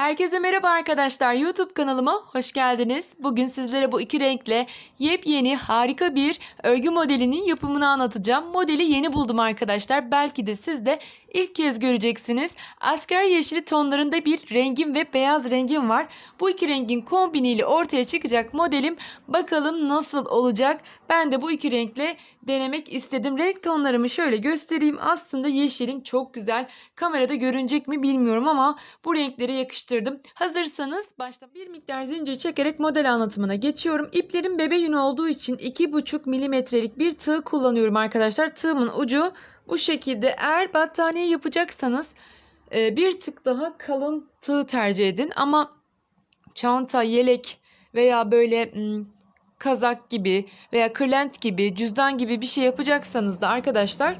Herkese merhaba arkadaşlar. YouTube kanalıma hoş geldiniz. Bugün sizlere bu iki renkle yepyeni harika bir örgü modelinin yapımını anlatacağım. Modeli yeni buldum arkadaşlar. Belki de siz de ilk kez göreceksiniz. Asker yeşili tonlarında bir rengim ve beyaz rengim var. Bu iki rengin kombiniyle ortaya çıkacak modelim. Bakalım nasıl olacak? Ben de bu iki renkle denemek istedim. Renk tonlarımı şöyle göstereyim. Aslında yeşilim çok güzel. Kamerada görünecek mi bilmiyorum ama bu renklere yakıştırdım. Hazırsanız başta bir miktar zincir çekerek model anlatımına geçiyorum. İplerim bebe yünü olduğu için 2,5 milimetrelik bir tığ kullanıyorum arkadaşlar. Tığımın ucu bu şekilde. Eğer battaniye yapacaksanız e, bir tık daha kalın tığ tercih edin. Ama çanta, yelek veya böyle kazak gibi veya kırlent gibi, cüzdan gibi bir şey yapacaksanız da arkadaşlar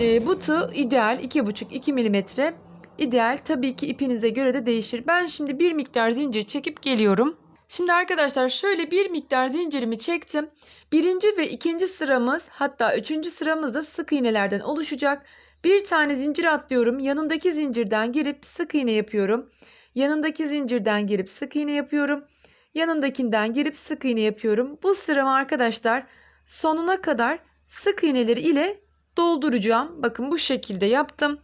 e, bu tığ ideal 2,5-2 milimetre ideal. Tabii ki ipinize göre de değişir. Ben şimdi bir miktar zincir çekip geliyorum. Şimdi arkadaşlar şöyle bir miktar zincirimi çektim. Birinci ve ikinci sıramız hatta üçüncü sıramız da sık iğnelerden oluşacak. Bir tane zincir atlıyorum. Yanındaki zincirden girip sık iğne yapıyorum. Yanındaki zincirden girip sık iğne yapıyorum. Yanındakinden girip sık iğne yapıyorum. Bu sıramı arkadaşlar sonuna kadar sık iğneleri ile dolduracağım. Bakın bu şekilde yaptım.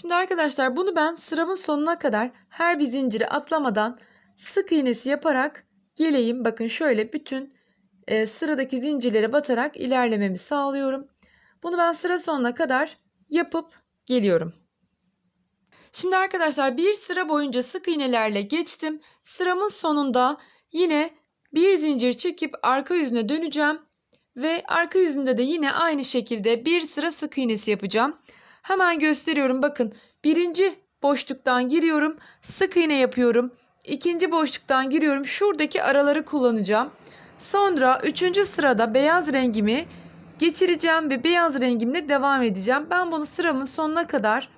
Şimdi arkadaşlar bunu ben sıramın sonuna kadar her bir zinciri atlamadan sık iğnesi yaparak geleyim. Bakın şöyle bütün e, sıradaki zincirlere batarak ilerlememi sağlıyorum. Bunu ben sıra sonuna kadar yapıp geliyorum. Şimdi arkadaşlar bir sıra boyunca sık iğnelerle geçtim. Sıramın sonunda yine bir zincir çekip arka yüzüne döneceğim. Ve arka yüzünde de yine aynı şekilde bir sıra sık iğnesi yapacağım. Hemen gösteriyorum bakın. Birinci boşluktan giriyorum. Sık iğne yapıyorum. İkinci boşluktan giriyorum. Şuradaki araları kullanacağım. Sonra üçüncü sırada beyaz rengimi geçireceğim ve beyaz rengimle devam edeceğim. Ben bunu sıramın sonuna kadar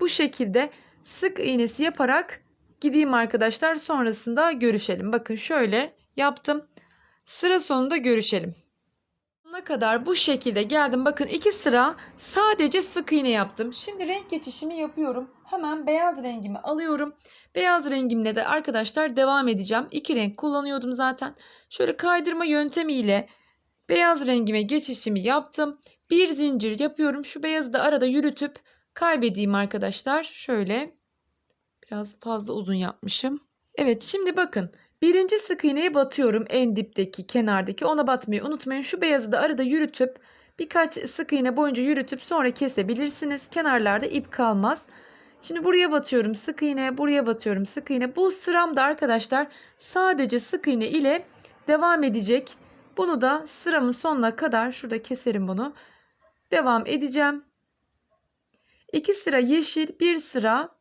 bu şekilde sık iğnesi yaparak gideyim arkadaşlar. Sonrasında görüşelim. Bakın şöyle yaptım. Sıra sonunda görüşelim. Sonuna kadar bu şekilde geldim. Bakın iki sıra sadece sık iğne yaptım. Şimdi renk geçişimi yapıyorum. Hemen beyaz rengimi alıyorum. Beyaz rengimle de arkadaşlar devam edeceğim. İki renk kullanıyordum zaten. Şöyle kaydırma yöntemiyle beyaz rengime geçişimi yaptım. Bir zincir yapıyorum. Şu beyazı da arada yürütüp kaybedeyim arkadaşlar. Şöyle biraz fazla uzun yapmışım. Evet şimdi bakın Birinci sık iğneye batıyorum en dipteki kenardaki ona batmayı unutmayın. Şu beyazı da arada yürütüp birkaç sık iğne boyunca yürütüp sonra kesebilirsiniz. Kenarlarda ip kalmaz. Şimdi buraya batıyorum sık iğne buraya batıyorum sık iğne. Bu sıramda arkadaşlar sadece sık iğne ile devam edecek. Bunu da sıramın sonuna kadar şurada keserim bunu. Devam edeceğim. İki sıra yeşil bir sıra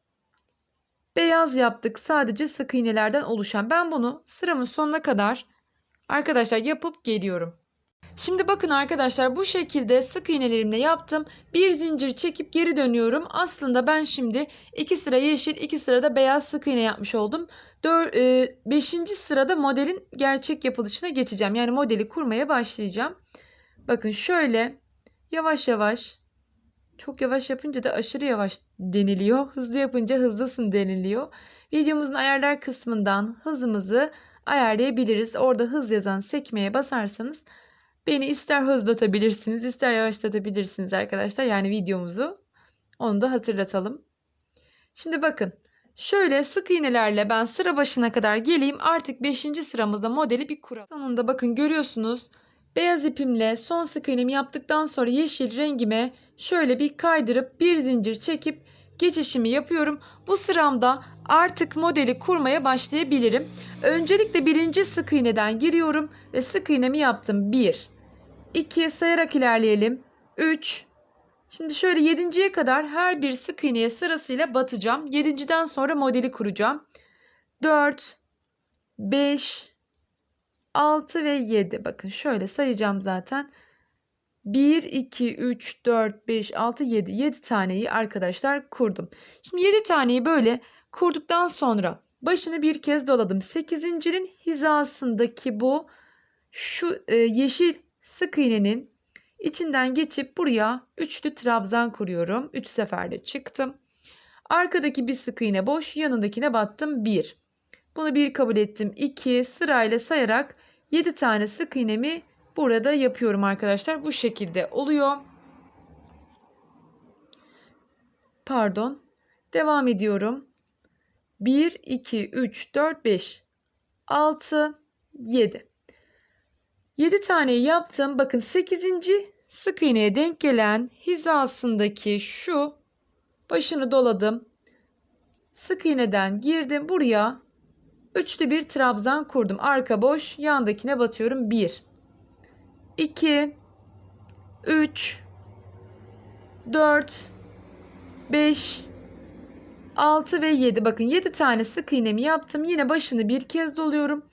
beyaz yaptık sadece sık iğnelerden oluşan. Ben bunu sıramın sonuna kadar arkadaşlar yapıp geliyorum. Şimdi bakın arkadaşlar bu şekilde sık iğnelerimle yaptım. Bir zincir çekip geri dönüyorum. Aslında ben şimdi iki sıra yeşil iki sırada beyaz sık iğne yapmış oldum. 5. sırada modelin gerçek yapılışına geçeceğim. Yani modeli kurmaya başlayacağım. Bakın şöyle yavaş yavaş çok yavaş yapınca da aşırı yavaş deniliyor. Hızlı yapınca hızlısın deniliyor. Videomuzun ayarlar kısmından hızımızı ayarlayabiliriz. Orada hız yazan sekmeye basarsanız beni ister hızlatabilirsiniz ister yavaşlatabilirsiniz arkadaşlar. Yani videomuzu onu da hatırlatalım. Şimdi bakın şöyle sık iğnelerle ben sıra başına kadar geleyim. Artık 5. sıramızda modeli bir kuralım. Sonunda bakın görüyorsunuz Beyaz ipimle son sık iğnemi yaptıktan sonra yeşil rengime şöyle bir kaydırıp bir zincir çekip geçişimi yapıyorum. Bu sıramda artık modeli kurmaya başlayabilirim. Öncelikle birinci sık iğneden giriyorum ve sık iğnemi yaptım. 1, 2 sayarak ilerleyelim. 3, Şimdi şöyle 7.ye kadar her bir sık iğneye sırasıyla batacağım. 7.den sonra modeli kuracağım. 4, 5, 6 ve 7. Bakın şöyle sayacağım zaten. 1, 2, 3, 4, 5, 6, 7. 7 taneyi arkadaşlar kurdum. Şimdi 7 taneyi böyle kurduktan sonra başını bir kez doladım. 8 zincirin hizasındaki bu şu e, yeşil sık iğnenin içinden geçip buraya üçlü trabzan kuruyorum. 3 seferde çıktım. Arkadaki bir sık iğne boş, yanındakine battım 1. Bunu 1 kabul ettim. 2 sırayla sayarak 7 tane sık iğnemi burada yapıyorum arkadaşlar. Bu şekilde oluyor. Pardon. Devam ediyorum. 1 2 3 4 5 6 7 7 tane yaptım. Bakın 8. sık iğneye denk gelen hizasındaki şu başını doladım. Sık iğneden girdim. Buraya üçlü bir trabzan kurdum. Arka boş, yandakine batıyorum. 1 2 3 4 5 6 ve 7. Bakın 7 tane sık iğnemi yaptım. Yine başını bir kez doluyorum.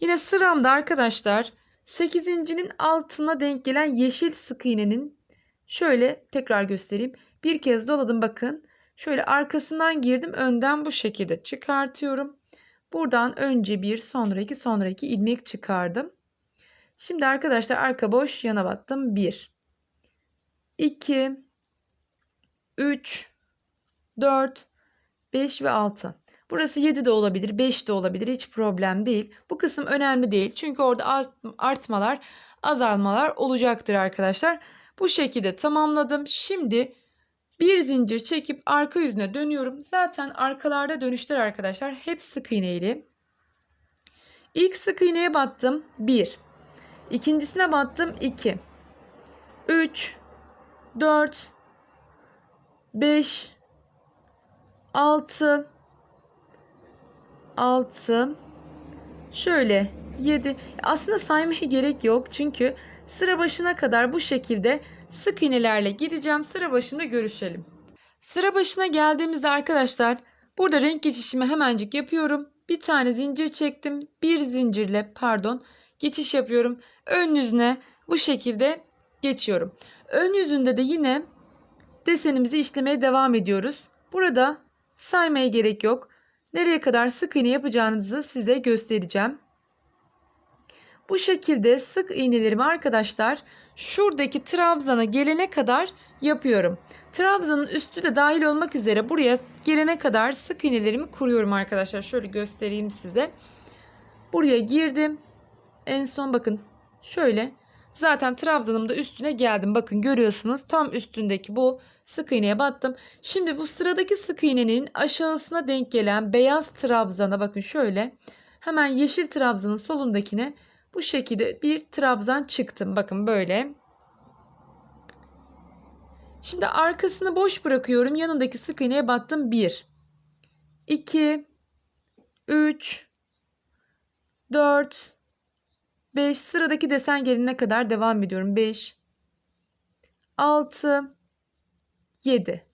Yine sıramda arkadaşlar 8.'nin altına denk gelen yeşil sık iğnenin şöyle tekrar göstereyim. Bir kez doladım bakın. Şöyle arkasından girdim. Önden bu şekilde çıkartıyorum. Buradan önce bir sonra iki sonra iki ilmek çıkardım. Şimdi arkadaşlar arka boş yana battım. 1 2 3 4 5 ve 6. Burası 7 de olabilir, 5 de olabilir. Hiç problem değil. Bu kısım önemli değil. Çünkü orada art, artmalar, azalmalar olacaktır arkadaşlar. Bu şekilde tamamladım. Şimdi bir zincir çekip arka yüzüne dönüyorum. Zaten arkalarda dönüşler arkadaşlar. Hep sık iğneyli. İlk sık iğneye battım. 1. İkincisine battım. 2. 3 4 5 6 6 şöyle 7 aslında saymaya gerek yok çünkü sıra başına kadar bu şekilde sık iğnelerle gideceğim. Sıra başında görüşelim. Sıra başına geldiğimizde arkadaşlar burada renk geçişimi hemencik yapıyorum. Bir tane zincir çektim. Bir zincirle pardon geçiş yapıyorum. Ön yüzüne bu şekilde geçiyorum. Ön yüzünde de yine desenimizi işlemeye devam ediyoruz. Burada saymaya gerek yok. Nereye kadar sık iğne yapacağınızı size göstereceğim. Bu şekilde sık iğnelerimi arkadaşlar şuradaki trabzana gelene kadar yapıyorum. Trabzanın üstü de dahil olmak üzere buraya gelene kadar sık iğnelerimi kuruyorum arkadaşlar. Şöyle göstereyim size. Buraya girdim. En son bakın şöyle zaten trabzanım da üstüne geldim. Bakın görüyorsunuz tam üstündeki bu sık iğneye battım. Şimdi bu sıradaki sık iğnenin aşağısına denk gelen beyaz trabzana bakın şöyle hemen yeşil trabzanın solundakine bu şekilde bir trabzan çıktım. Bakın böyle. Şimdi arkasını boş bırakıyorum. Yanındaki sık iğneye battım. 1 2 3 4 5 sıradaki desen gelene kadar devam ediyorum. 5 6 7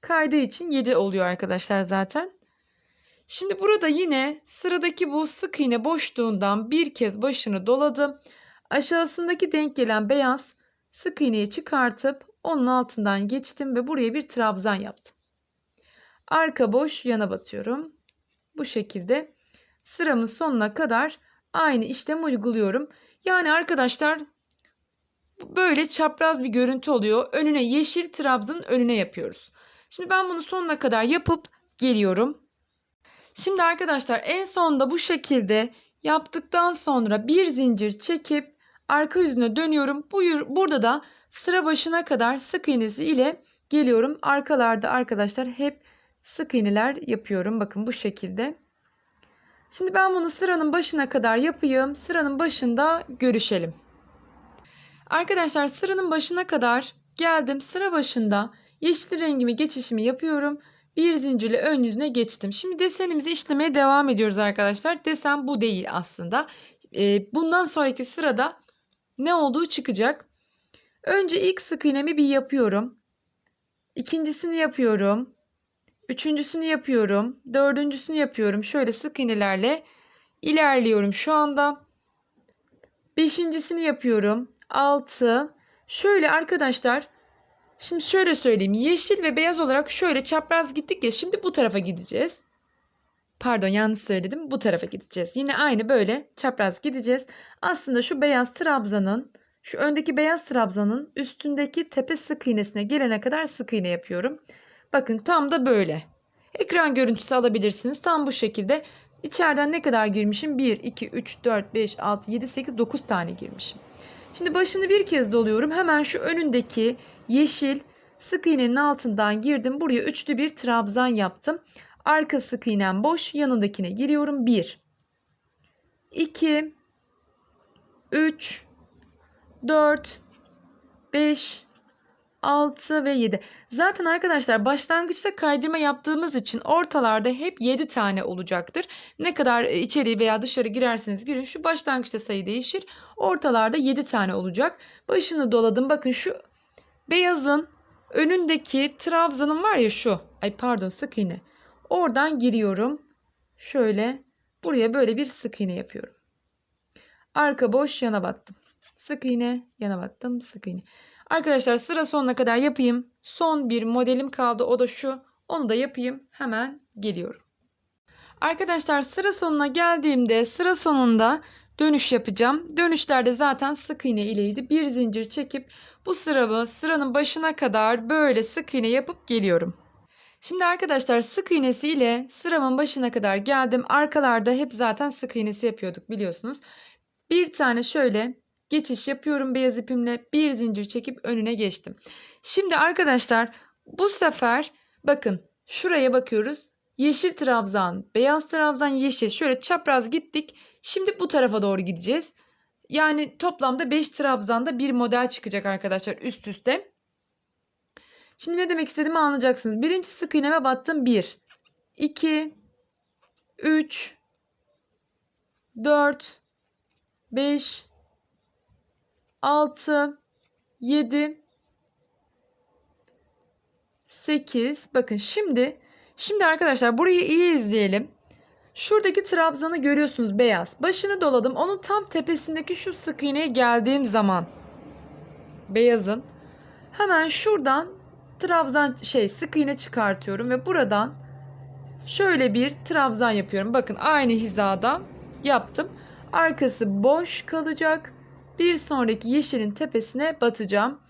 kaydığı için 7 oluyor arkadaşlar zaten. Şimdi burada yine sıradaki bu sık iğne boşluğundan bir kez başını doladım. Aşağısındaki denk gelen beyaz sık iğneyi çıkartıp onun altından geçtim ve buraya bir trabzan yaptım. Arka boş yana batıyorum. Bu şekilde sıramın sonuna kadar aynı işlemi uyguluyorum. Yani arkadaşlar böyle çapraz bir görüntü oluyor. Önüne yeşil trabzanın önüne yapıyoruz. Şimdi ben bunu sonuna kadar yapıp geliyorum. Şimdi arkadaşlar en sonda bu şekilde yaptıktan sonra bir zincir çekip arka yüzüne dönüyorum. Bu burada da sıra başına kadar sık iğnesi ile geliyorum. Arkalarda arkadaşlar hep sık iğneler yapıyorum. Bakın bu şekilde. Şimdi ben bunu sıranın başına kadar yapayım. Sıranın başında görüşelim. Arkadaşlar sıranın başına kadar geldim. Sıra başında yeşil rengimi geçişimi yapıyorum. Bir zincirle ön yüzüne geçtim. Şimdi desenimizi işlemeye devam ediyoruz arkadaşlar. Desen bu değil aslında. Bundan sonraki sırada ne olduğu çıkacak. Önce ilk sık iğnemi bir yapıyorum. İkincisini yapıyorum. Üçüncüsünü yapıyorum. Dördüncüsünü yapıyorum. Şöyle sık iğnelerle ilerliyorum şu anda. Beşincisini yapıyorum. Altı. Şöyle arkadaşlar. Şimdi şöyle söyleyeyim. Yeşil ve beyaz olarak şöyle çapraz gittik ya. Şimdi bu tarafa gideceğiz. Pardon yanlış söyledim. Bu tarafa gideceğiz. Yine aynı böyle çapraz gideceğiz. Aslında şu beyaz trabzanın şu öndeki beyaz trabzanın üstündeki tepe sık iğnesine gelene kadar sık iğne yapıyorum. Bakın tam da böyle. Ekran görüntüsü alabilirsiniz. Tam bu şekilde. İçeriden ne kadar girmişim? 1, 2, 3, 4, 5, 6, 7, 8, 9 tane girmişim. Şimdi başını bir kez doluyorum. Hemen şu önündeki yeşil sık iğnenin altından girdim. Buraya üçlü bir trabzan yaptım. Arka sık iğnem boş. Yanındakine giriyorum. 1, 2, 3, 4, 5, 6 ve 7. Zaten arkadaşlar başlangıçta kaydırma yaptığımız için ortalarda hep 7 tane olacaktır. Ne kadar e, içeri veya dışarı girerseniz girin şu başlangıçta sayı değişir. Ortalarda 7 tane olacak. Başını doladım. Bakın şu beyazın önündeki trabzanın var ya şu. Ay pardon sık iğne. Oradan giriyorum. Şöyle buraya böyle bir sık iğne yapıyorum. Arka boş yana battım. Sık iğne yana battım sık iğne. Arkadaşlar sıra sonuna kadar yapayım. Son bir modelim kaldı o da şu. Onu da yapayım. Hemen geliyorum. Arkadaşlar sıra sonuna geldiğimde sıra sonunda dönüş yapacağım. Dönüşlerde zaten sık iğne ileydi. Bir zincir çekip bu sıramı sıranın başına kadar böyle sık iğne yapıp geliyorum. Şimdi arkadaşlar sık iğnesi ile sıramın başına kadar geldim. Arkalarda hep zaten sık iğnesi yapıyorduk biliyorsunuz. Bir tane şöyle geçiş yapıyorum beyaz ipimle bir zincir çekip önüne geçtim. Şimdi arkadaşlar bu sefer bakın şuraya bakıyoruz. Yeşil trabzan, beyaz trabzan, yeşil şöyle çapraz gittik. Şimdi bu tarafa doğru gideceğiz. Yani toplamda 5 trabzanda bir model çıkacak arkadaşlar üst üste. Şimdi ne demek istediğimi anlayacaksınız. Birinci sık iğneme battım 1, 2, 3, 4, 5, 6, 7, 8. Bakın şimdi şimdi arkadaşlar burayı iyi izleyelim. Şuradaki trabzanı görüyorsunuz beyaz. Başını doladım. Onun tam tepesindeki şu sık iğneye geldiğim zaman beyazın hemen şuradan trabzan şey sık iğne çıkartıyorum ve buradan şöyle bir trabzan yapıyorum. Bakın aynı hizada yaptım. Arkası boş kalacak bir sonraki yeşilin tepesine batacağım.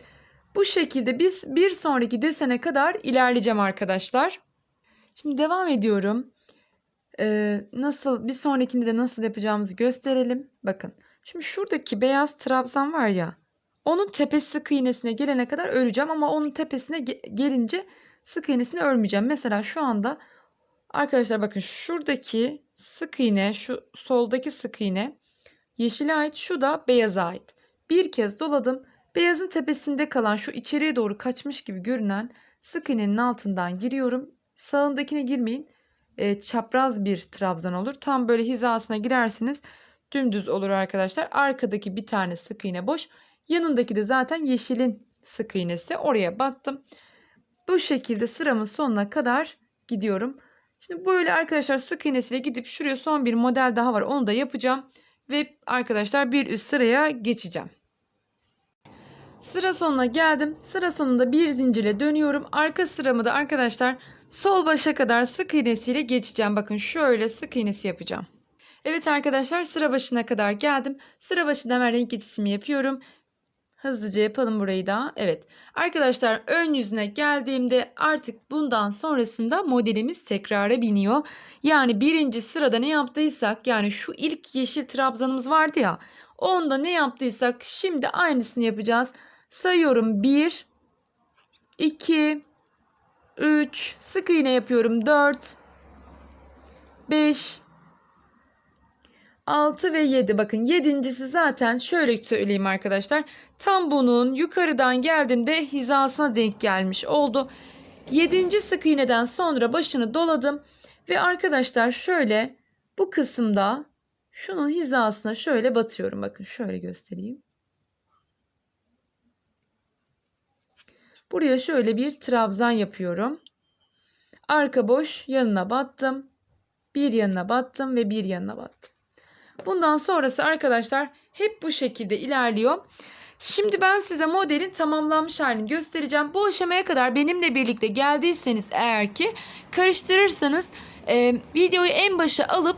Bu şekilde biz bir sonraki desene kadar ilerleyeceğim arkadaşlar. Şimdi devam ediyorum. Ee, nasıl bir sonrakinde de nasıl yapacağımızı gösterelim. Bakın. Şimdi şuradaki beyaz trabzan var ya. Onun tepesi sık iğnesine gelene kadar öreceğim ama onun tepesine ge- gelince sık iğnesini örmeyeceğim. Mesela şu anda arkadaşlar bakın şuradaki sık iğne, şu soldaki sık iğne Yeşile ait şu da beyaza ait. Bir kez doladım. Beyazın tepesinde kalan şu içeriye doğru kaçmış gibi görünen sık iğnenin altından giriyorum. Sağındakine girmeyin. E, çapraz bir trabzan olur. Tam böyle hizasına girerseniz dümdüz olur arkadaşlar. Arkadaki bir tane sık iğne boş. Yanındaki de zaten yeşilin sık iğnesi. Oraya battım. Bu şekilde sıramın sonuna kadar gidiyorum. Şimdi böyle arkadaşlar sık iğnesiyle gidip şuraya son bir model daha var. Onu da yapacağım. Ve arkadaşlar bir üst sıraya geçeceğim. Sıra sonuna geldim. Sıra sonunda bir zincirle dönüyorum. Arka sıramı da arkadaşlar sol başa kadar sık iğnesiyle geçeceğim. Bakın şöyle sık iğnesi yapacağım. Evet arkadaşlar sıra başına kadar geldim. Sıra başında renk geçişimi yapıyorum. Hızlıca yapalım burayı da. Evet. Arkadaşlar ön yüzüne geldiğimde artık bundan sonrasında modelimiz tekrara biniyor. Yani birinci sırada ne yaptıysak yani şu ilk yeşil trabzanımız vardı ya. Onda ne yaptıysak şimdi aynısını yapacağız. Sayıyorum 1, 2, 3, sık iğne yapıyorum 4, 5, 6 ve 7 bakın yedincisi zaten şöyle söyleyeyim arkadaşlar. Tam bunun yukarıdan geldiğimde hizasına denk gelmiş oldu. 7. sık iğneden sonra başını doladım ve arkadaşlar şöyle bu kısımda şunun hizasına şöyle batıyorum. Bakın şöyle göstereyim. Buraya şöyle bir trabzan yapıyorum. Arka boş yanına battım. Bir yanına battım ve bir yanına battım. Bundan sonrası arkadaşlar hep bu şekilde ilerliyor. Şimdi ben size modelin tamamlanmış halini göstereceğim. Bu aşamaya kadar benimle birlikte geldiyseniz eğer ki karıştırırsanız e, videoyu en başa alıp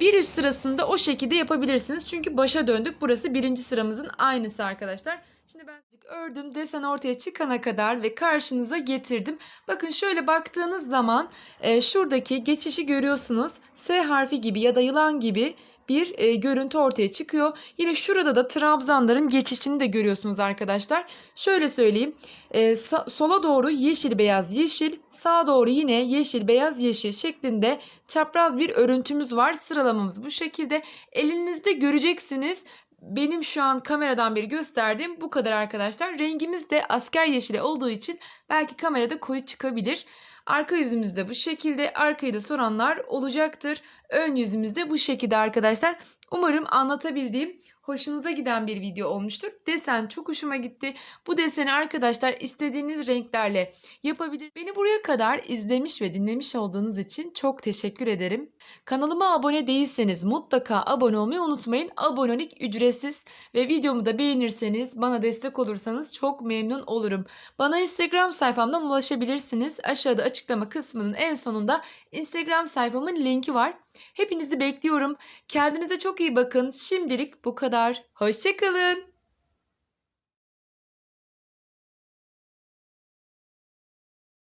bir üst sırasında o şekilde yapabilirsiniz. Çünkü başa döndük. Burası birinci sıramızın aynısı arkadaşlar. Şimdi ben ördüm desen ortaya çıkana kadar ve karşınıza getirdim. Bakın şöyle baktığınız zaman e, şuradaki geçişi görüyorsunuz. S harfi gibi ya da yılan gibi bir e, görüntü ortaya çıkıyor. Yine şurada da trabzanların geçişini de görüyorsunuz arkadaşlar. Şöyle söyleyeyim. E, sola doğru yeşil beyaz yeşil, sağa doğru yine yeşil beyaz yeşil şeklinde çapraz bir örüntümüz var. Sıralamamız bu şekilde. Elinizde göreceksiniz. Benim şu an kameradan beri gösterdiğim bu kadar arkadaşlar. Rengimiz de asker yeşili olduğu için belki kamerada koyu çıkabilir. Arka yüzümüz de bu şekilde. Arkayı da soranlar olacaktır. Ön yüzümüz de bu şekilde arkadaşlar. Umarım anlatabildiğim hoşunuza giden bir video olmuştur. Desen çok hoşuma gitti. Bu deseni arkadaşlar istediğiniz renklerle yapabilir. Beni buraya kadar izlemiş ve dinlemiş olduğunuz için çok teşekkür ederim. Kanalıma abone değilseniz mutlaka abone olmayı unutmayın. Abonelik ücretsiz ve videomu da beğenirseniz bana destek olursanız çok memnun olurum. Bana Instagram sayfamdan ulaşabilirsiniz. Aşağıda açıklama kısmının en sonunda Instagram sayfamın linki var. Hepinizi bekliyorum. Kendinize çok iyi bakın. Şimdilik bu kadar. Hoşçakalın.